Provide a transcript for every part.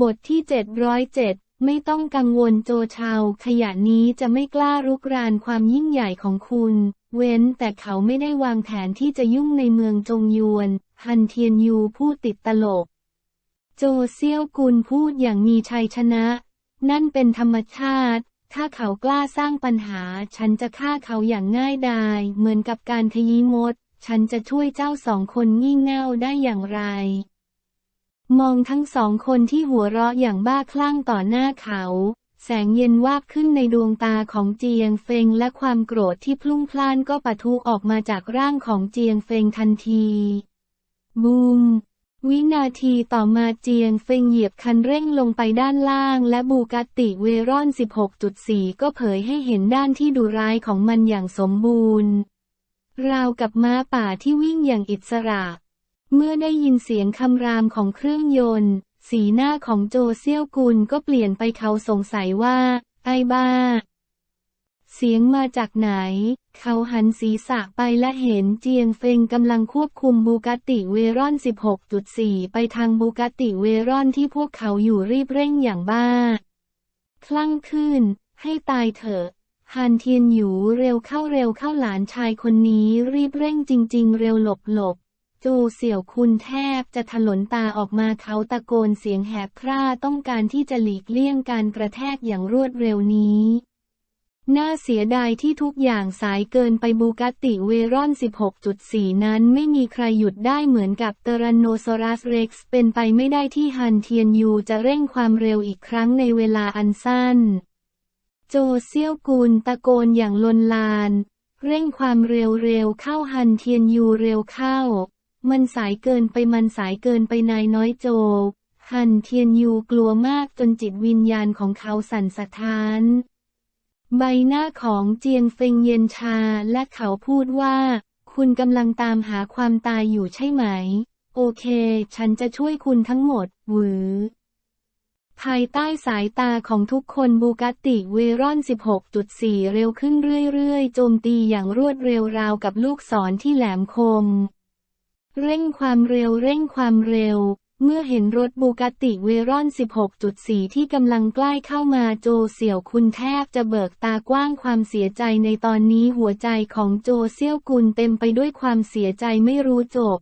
บทที่ 707 ไม่ต้องกังวลโจชาว ขยะนี้จะไม่กล้ารุกรานความยิ่งใหญ่ของคุณ เว้นแต่เขาไม่ได้วางแผนที่จะยุ่งในเมืองจงยวน ฮันเทียนยูพูดติดตลก โจเซี่ยวกุลพูดอย่างมีชัยชนะ นั่นเป็นธรรมชาติ ถ้าเขากล้าสร้างปัญหา ฉันจะฆ่าเขาอย่างง่ายดาย เหมือนกับการขยี้มด ฉันจะช่วยเจ้าสองคนงี่เง่าได้อย่างไร มองทั้งสองคนที่หัวเราะอย่างบ้าคลั่งต่อหน้าเขา แสงเย็นวาบขึ้นในดวงตาของเจียงเฟงและความโกรธที่พลุ่งพล่านก็ปะทุออกมาจากร่างของเจียงเฟงทันที บูม วินาทีต่อมาเจียงเฟงเหยียบคันเร่งลงไปด้านล่าง และบูกาติเวรอน 16.4 ก็เผยให้เห็นด้านที่ดุร้ายของมันอย่างสมบูรณ์ ราวกับม้าป่าที่วิ่งอย่างอิสระ เมื่อได้ยินเสียงคำรามของเครื่องยนต์ สีหน้าของโจเซี่ยวกุลก็เปลี่ยนไปเขาสงสัยว่า ไอ้บ้า เสียงมาจากไหน เขาหันศีรษะไปและเห็นเจียงเฟงกำลังควบคุมบูกาติเวรอน 16.4 ไปทางบูกาติเวรอนที่พวกเขาอยู่รีบเร่งอย่างบ้า คลั่งขึ้น ให้ตายเถอะฮันเทียนหยูเร็วเข้าเร็วเข้าหลานชายคนนี้รีบเร่งจริง ๆ เร็วหลบหลบ จเสี่ยวคุณแทบจะถลนตาออกมาเขาตะโกนเสียงแหบคร่าต้องการที่จะหลีกเลี่ยงการกระแทกอย่างรวดเร็วนี้น่าเสียดายที่ทุกอย่างสายเกินไปบูกาติเวรอน 16.4 นั้นไม่มีใครหยุดได้เหมือนกับเตรันโนซอรัสเร็กซ์เป็นไปไม่ได้ที่ฮันเทียนยูจะเร่งความเร็วอีกครั้งในเวลาอันสั้น โจเซี่ยวกุลตะโกนอย่างลนลาน เร่งความเร็วเร็วเข้าฮันเทียนยูเร็วเข้า มันสายเกินไปมันสายเกินไปนายน้อยโจฮันเทียนยูกลัวมากจนจิตวิญญาณของเขาสั่นสะท้าน ใบหน้าของเจียงเฟงเย็นชาและเขาพูดว่า คุณกำลังตามหาความตายอยู่ใช่ไหม โอเค ฉันจะช่วยคุณทั้งหมด หวือ ภายใต้สายตาของทุกคนบูกาติเวรอน 16.4 เร็วขึ้นเรื่อยๆ โจมตีอย่างรวดเร็วราวกับลูกศรที่แหลมคม เร่งความเร็วเร่งความเร็ว เมื่อเห็นรถบูกาติเวรอน 16.4 ที่กำลังใกล้เข้ามาโจเสี่ยวคุณแทบจะเบิกตากว้างความเสียใจในตอนนี้หัวใจของโจเซี่ยวกุลเต็มไปด้วยความเสียใจไม่รู้จบ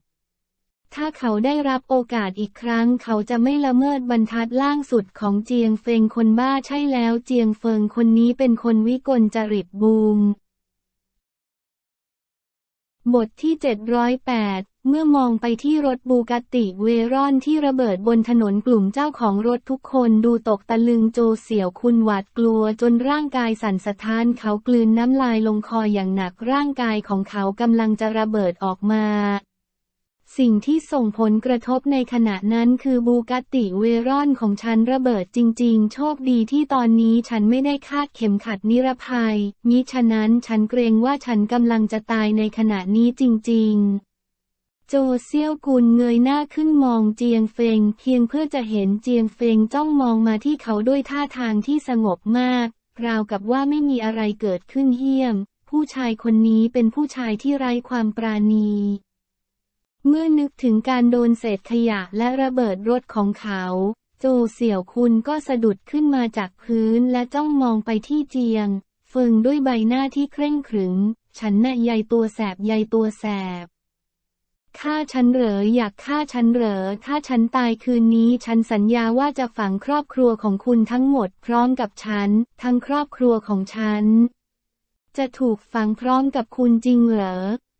ถ้าเขาได้รับโอกาสอีกครั้ง เขาจะไม่ละเมิดบรรทัดล่างสุดของเจียงเฟิงคนบ้าใช่แล้วเจียงเฟิงคนนี้เป็นคนวิกลจริตบูม บทที่ 708 เมื่อมองไปที่รถบูกาติเวรอนที่ระเบิดบนถนนกลุ่มเจ้าของรถทุกคนดูตกตะลึงโจเสี่ยวคุณหวาดกลัวจนร่างกายสั่นสะท้านเขากลืนน้ำลายลงคออย่างหนักร่างกายของเขากำลังจะระเบิดออกมา สิ่งที่ส่งผลกระทบในขณะนั้นคือบูกาติเวรอนของฉันระเบิดจริง ๆ โชคดีที่ตอนนี้ฉันไม่ได้คาดเข็มขัดนิรภัย มิฉะนั้นฉันเกรงว่าฉันกำลังจะตายในขณะนี้จริง ๆโจเซียวกุลเงยหน้าขึ้นมองเจียงเฟง เพียงเพื่อจะเห็นเจียงเฟงจ้องมองมาที่เขาด้วยท่าทางที่สงบมาก ราวกับว่าไม่มีอะไรเกิดขึ้นเหี้ยม ผู้ชายคนนี้เป็นผู้ชายที่ไร้ความปราณี เมื่อนึกถึงการโดนเศษขยะและระเบิดรถของเขา โจเสี่ยวคุณก็สะดุดขึ้นมาจากพื้นและจ้องมองไปที่เจียง เฟิงด้วยใบหน้าที่เคร่งขรึม ฉันน่ะใยตัวแสบใยตัวแสบฆ่าฉันเหรออยากฆ่าฉันเหรอ ถ้าฉันตายคืนนี้ ฉันสัญญาว่าจะฝังครอบครัวของคุณทั้งหมดพร้อมกับฉัน ทั้งครอบครัวของฉัน จะถูกฝังพร้อมกับคุณจริงเหรอ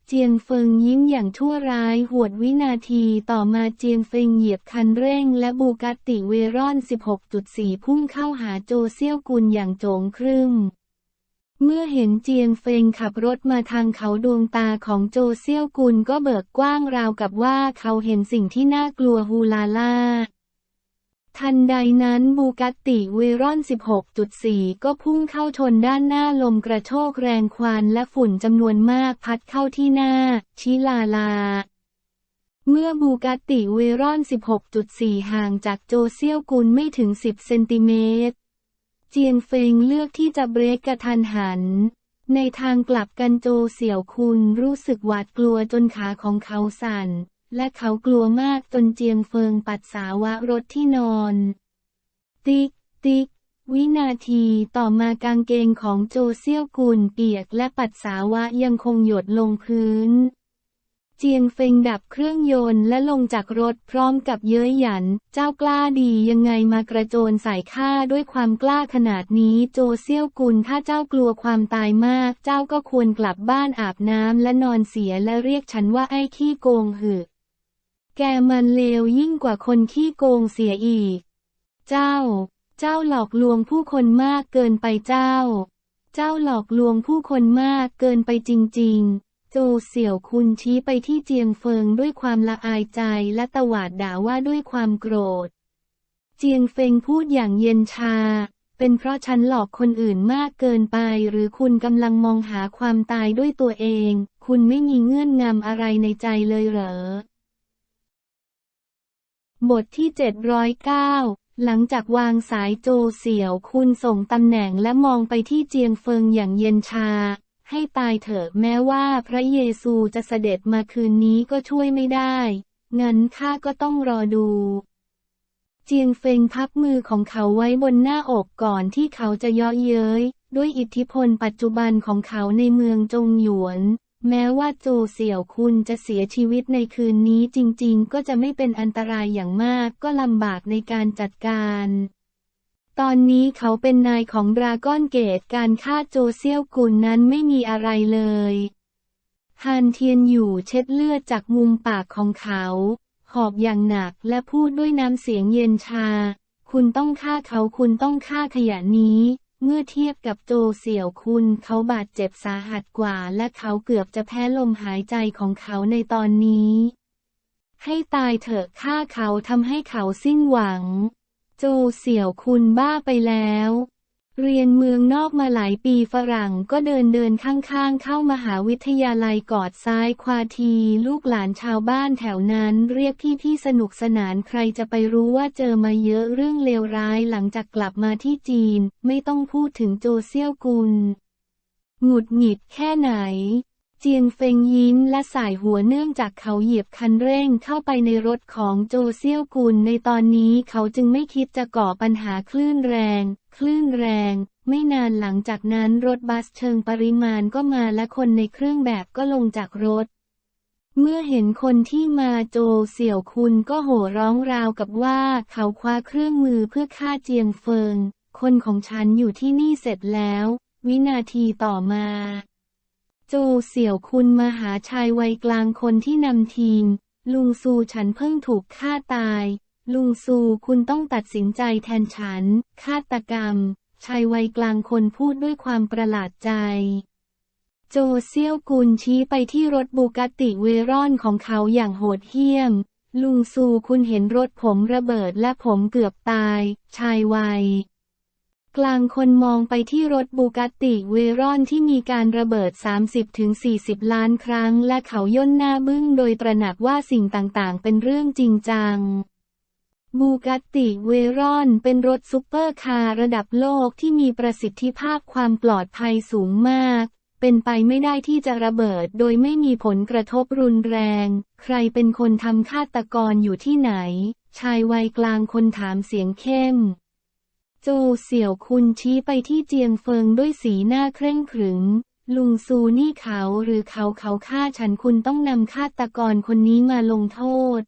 เจียงเฟิงยิ้มอย่างชั่วร้ายหวดวินาทีต่อมาเจียงเฟิงเหยียบคันเร่งและบูกาติเวรอน 16.4 พุ่งเข้าหาโจเซี่ยวกุลอย่างโจงครึ่มเมื่อเห็นเจียงเฟงขับรถมาทางเขาดวงตาของโจเซี่ยวกุลก็เบิกกว้างราวกับว่าเขาเห็นสิ่งที่น่ากลัวฮูลาล่า ทันใดนั้นบูกาติเวรอน 16.4 ก็พุ่งเข้าชนด้านหน้าลมกระโชกแรงควันและฝุ่นจำนวนมากพัดเข้าที่หน้า ชิลาลา เมื่อบูกาติเวรอน 16.4 ห่างจากโจเซียวกุลไม่ถึง 10 เซนติเมตร เจียงเฟงเลือกที่จะเบรกกระทันหัน ในทางกลับกันโจเสี่ยวคุณรู้สึกหวาดกลัวจนขาของเขาสั่น และเขากลัวมากจนเจียงเฟิงปัสสาวะรถที่นอน ติ๊ก ติ๊ก วินาทีต่อมากางเกงของโจเซี่ยวกุนเปียกและปัสสาวะยังคงหยดลงพื้น เจียงเฟงดับเครื่องยนต์และลงจากรถพร้อมกับเย้ยหยัน เจ้ากล้าดียังไงมากระโจนใส่ข้าด้วยความกล้าขนาดนี้โจเซี่ยวกุนถ้าเจ้ากลัวความตายมาก เจ้าก็ควรกลับบ้านอาบน้ำและนอนเสียและเรียกฉันว่าไอ้ขี้โกงหึ แกมันเลวยิ่งกว่าคนขี้โกงเสียอีก เจ้า เจ้าหลอกลวงผู้คนมากเกินไปเจ้า เจ้าหลอกลวงผู้คนมากเกินไปจริงๆโจเสี่ยวคุณชี้ไปที่เจียงเฟิงด้วยความละอายใจและตวาดด่าว่าด้วยความโกรธ เจียงเฟิงพูดอย่างเย็นชา เป็นเพราะฉันหลอกคนอื่นมากเกินไป หรือคุณกำลังมองหาความตายด้วยตัวเอง คุณไม่มีเงื่อนงำอะไรในใจเลยเหรอ บทที่ 709 หลังจากวางสายโจเสี่ยวคุณส่งตำแหน่งและมองไปที่เจียงเฟิงอย่างเย็นชา ให้ตายเถอะแม้ว่าพระเยซูจะเสด็จมาคืนนี้ก็ช่วยไม่ได้ งั้นข้าก็ต้องรอดู เจียงเฟิงพับมือของเขาไว้บนหน้าอกก่อนที่เขาจะย่อเย้ย ด้วยอิทธิพลปัจจุบันของเขาในเมืองจงหยวน แม้ว่าโจเสี่ยวคุณจะเสียชีวิตในคืนนี้จริงๆ ก็จะไม่เป็นอันตรายอย่างมากก็ลำบากในการจัดการ ตอนนี้เขาเป็นนายของดราก้อนเกตการฆ่าโจเซี่ยวกุนนั้นไม่มีอะไรเลยฮานเทียนอยู่เช็ดเลือดจากมุมปากของเขา หอบอย่างหนักและพูดด้วยน้ำเสียงเย็นชา คุณต้องฆ่าเขาคุณต้องฆ่าขยะนี้ เมื่อเทียบกับโจเสี่ยวคุณเขาบาดเจ็บสาหัสกว่า และเขาเกือบจะแพ้ลมหายใจของเขาในตอนนี้ ให้ตายเถอะฆ่าเขาทำให้เขาสิ้นหวัง โจเสี่ยวคุณบ้าไปแล้ว เรียนเมืองนอกมาหลายปีฝรั่งก็เดินเดินข้างๆ เข้ามหาวิทยาลัยกอดซ้ายควาที ลูกหลานชาวบ้านแถวนั้นเรียกพี่พี่สนุกสนานใครจะไปรู้ว่าเจอมาเยอะเรื่องเลวร้ายหลังจากกลับมาที่จีน ไม่ต้องพูดถึงโจเซี่ยวกุล หงุดหงิดแค่ไหน เจียงเฟงยิ้มและสายหัวเนื่องจากเขาเหยียบคันเร่งเข้าไปในรถของโจเซี่ยวกุลในตอนนี้เขาจึงไม่คิดจะก่อปัญหาคลื่นแรง คลื่นแรง ไม่นานหลังจากนั้นรถบัสเชิงปริมาณก็มาและคนในเครื่องแบบก็ลงจากรถ เมื่อเห็นคนที่มาโจเสี่ยวคุณก็โห่ร้องราวกับว่าเขาคว้าเครื่องมือเพื่อฆ่าเจียงเฟิง คนของฉันอยู่ที่นี่เสร็จแล้ว วินาทีต่อมา โจเสี่ยวคุณมหาชายวัยกลางคนที่นำทีม ลุงซูฉันเพิ่งถูกฆ่าตาย ลุงซูคุณต้องตัดสินใจแทนฉัน ฆาตกรรม ชายวัยกลางคนพูดด้วยความประหลาดใจ โจเซี่ยวกุนชี้ไปที่รถบูกาติเวรอนของเขาอย่างโหดเหี้ยม ลุงซูคุณเห็นรถผมระเบิดและผมเกือบตาย ชายวัย กลางคนมองไปที่รถบูกาติเวรอนที่มีการระเบิด 30-40 ล้านครั้ง และเขาย่นหน้าบึ้งโดยตระหนักว่าสิ่งต่างๆ เป็นเรื่องจริงจัง บูกาติเวรอนเป็นรถซุปเปอร์คาร์ระดับโลกที่มีประสิทธิภาพความปลอดภัยสูงมาก เป็นไปไม่ได้ที่จะระเบิดโดยไม่มีผลกระทบรุนแรง ใครเป็นคนทำฆาตกรอยู่ที่ไหน ชายวัยกลางคนถามเสียงเข้ม โจเสี่ยวคุณชี้ไปที่เจียงเฟิงด้วยสีหน้าเคร่งขรึม ลุงซูนี่เขาหรือเขาเขาฆ่าฉันคุณต้องนำฆาตกรคนนี้มาลงโทษ